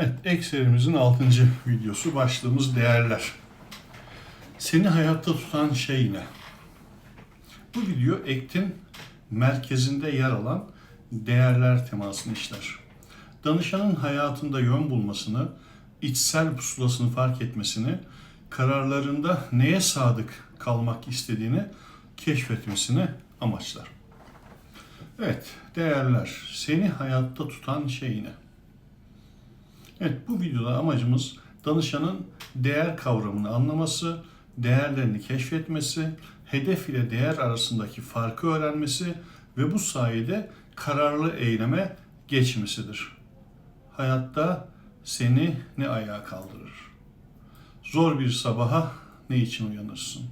Evet, ek serimizin 6. videosu başlığımız değerler. Seni hayatta tutan şey ne? Bu video ektin merkezinde yer alan değerler temasını işler. Danışanın hayatında yön bulmasını, içsel pusulasını fark etmesini, kararlarında neye sadık kalmak istediğini keşfetmesini amaçlar. Evet, değerler. Seni hayatta tutan şey ne? Evet, bu videoda amacımız danışanın değer kavramını anlaması, değerlerini keşfetmesi, hedef ile değer arasındaki farkı öğrenmesi ve bu sayede kararlı eyleme geçmesidir. Hayatta seni ne ayağa kaldırır? Zor bir sabaha ne için uyanırsın?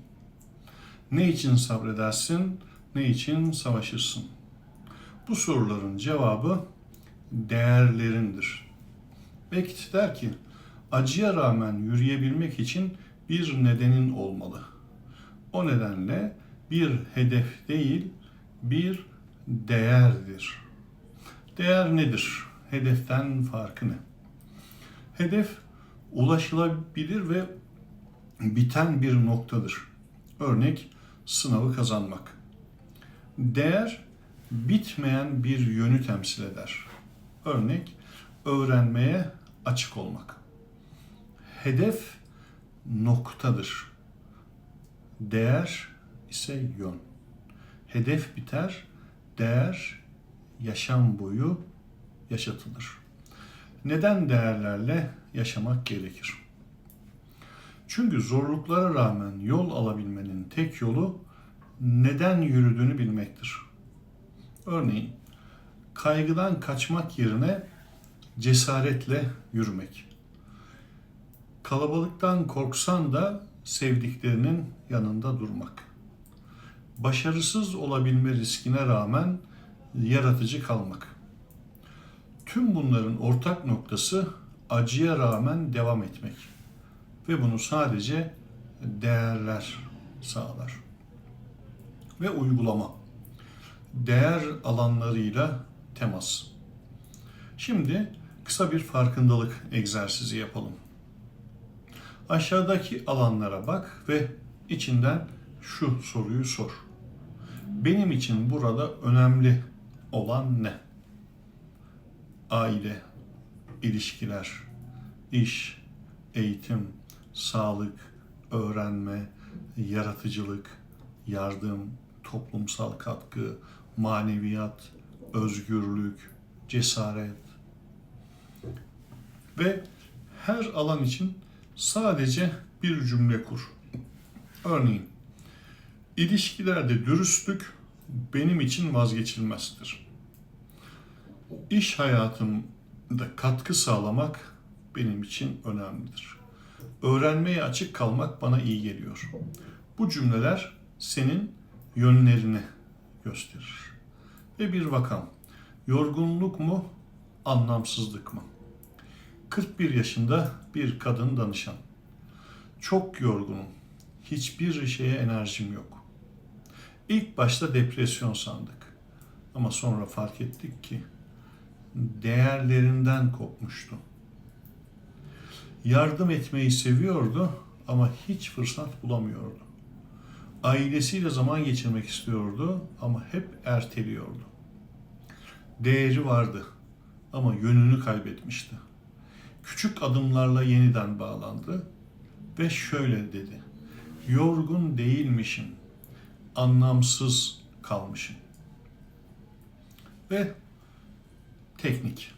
Ne için sabredersin? Ne için savaşırsın? Bu soruların cevabı değerlerindir. Beckett der ki, acıya rağmen yürüyebilmek için bir nedenin olmalı. O nedenle bir hedef değil, bir değerdir. Değer nedir? Hedeften farkı ne? Hedef ulaşılabilir ve biten bir noktadır. Örnek sınavı kazanmak. Değer bitmeyen bir yönü temsil eder. Örnek öğrenmeye açık olmak. Hedef noktadır. Değer ise yön. Hedef biter, değer yaşam boyu yaşatılır. Neden değerlerle yaşamak gerekir? Çünkü zorluklara rağmen yol alabilmenin tek yolu neden yürüdüğünü bilmektir. Örneğin kaygıdan kaçmak yerine cesaretle yürümek. Kalabalıktan korksan da sevdiklerinin yanında durmak. Başarısız olabilme riskine rağmen yaratıcı kalmak. Tüm bunların ortak noktası acıya rağmen devam etmek. Ve bunu sadece değerler sağlar. Ve uygulama. Değer alanlarıyla temas. Şimdi kısa bir farkındalık egzersizi yapalım. Aşağıdaki alanlara bak ve içinden şu soruyu sor. Benim için burada önemli olan ne? Aile, ilişkiler, iş, eğitim, sağlık, öğrenme, yaratıcılık, yardım, toplumsal katkı, maneviyat, özgürlük, cesaret ve her alan için sadece bir cümle kur. Örneğin, ilişkilerde dürüstlük benim için vazgeçilmezdir. İş hayatımda katkı sağlamak benim için önemlidir. Öğrenmeye açık kalmak bana iyi geliyor. Bu cümleler senin yönlerini gösterir. Ve bir vakam. Yorgunluk mu, anlamsızlık mı? 41 yaşında bir kadın danışan. Çok yorgunum. Hiçbir şeye enerjim yok. İlk başta depresyon sandık. Ama sonra fark ettik ki değerlerinden kopmuştu. Yardım etmeyi seviyordu ama hiç fırsat bulamıyordu. Ailesiyle zaman geçirmek istiyordu ama hep erteliyordu. Değeri vardı ama yönünü kaybetmişti. Küçük adımlarla yeniden bağlandı ve şöyle dedi. Yorgun değilmişim, anlamsız kalmışım. Ve teknik.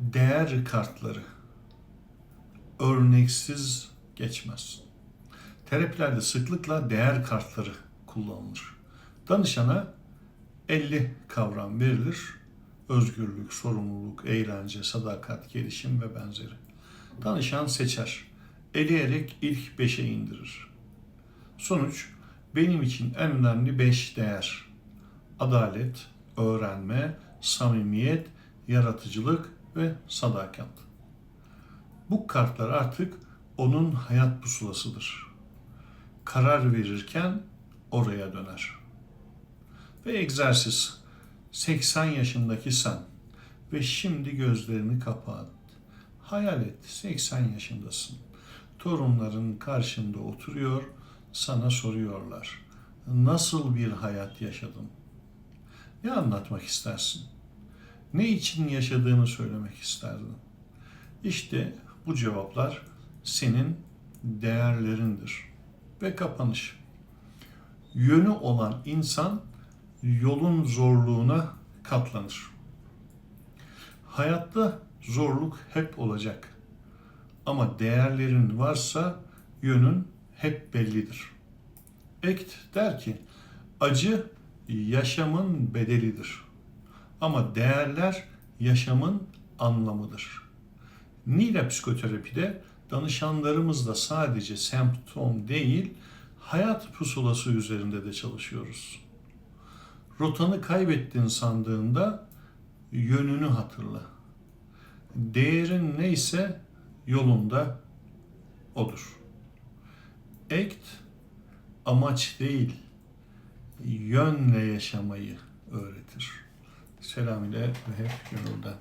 Değer kartları örneksiz geçmez. Terapilerde sıklıkla değer kartları kullanılır. Danışana 50 kavram verilir. Özgürlük, sorumluluk, eğlence, sadakat, gelişim ve benzeri. Danışan seçer. Eleyerek ilk 5'e indirir. Sonuç benim için en önemli 5 değer. Adalet, öğrenme, samimiyet, yaratıcılık ve sadakat. Bu kartlar artık onun hayat pusulasıdır. Karar verirken oraya döner. Ve egzersiz 80 yaşındaki sen Ve şimdi gözlerini kapat. Hayal et 80 yaşındasın. Torunların karşında oturuyor, sana soruyorlar. Nasıl bir hayat yaşadın? Ne anlatmak istersin? Ne için yaşadığını söylemek isterdin? İşte bu cevaplar senin değerlerindir. Ve kapanış. Yönü olan insan yolun zorluğuna katlanır. Hayatta zorluk hep olacak. Ama değerlerin varsa yönün hep bellidir. Ekt der ki, acı yaşamın bedelidir. Ama değerler yaşamın anlamıdır. Nile psikoterapide danışanlarımızla sadece semptom değil, hayat pusulası üzerinde de çalışıyoruz. Rotanı kaybettin sandığında yönünü hatırla. Değerin neyse yolunda odur. Ekt amaç değil, yönle yaşamayı öğretir. Selam ile ve hep gönülden.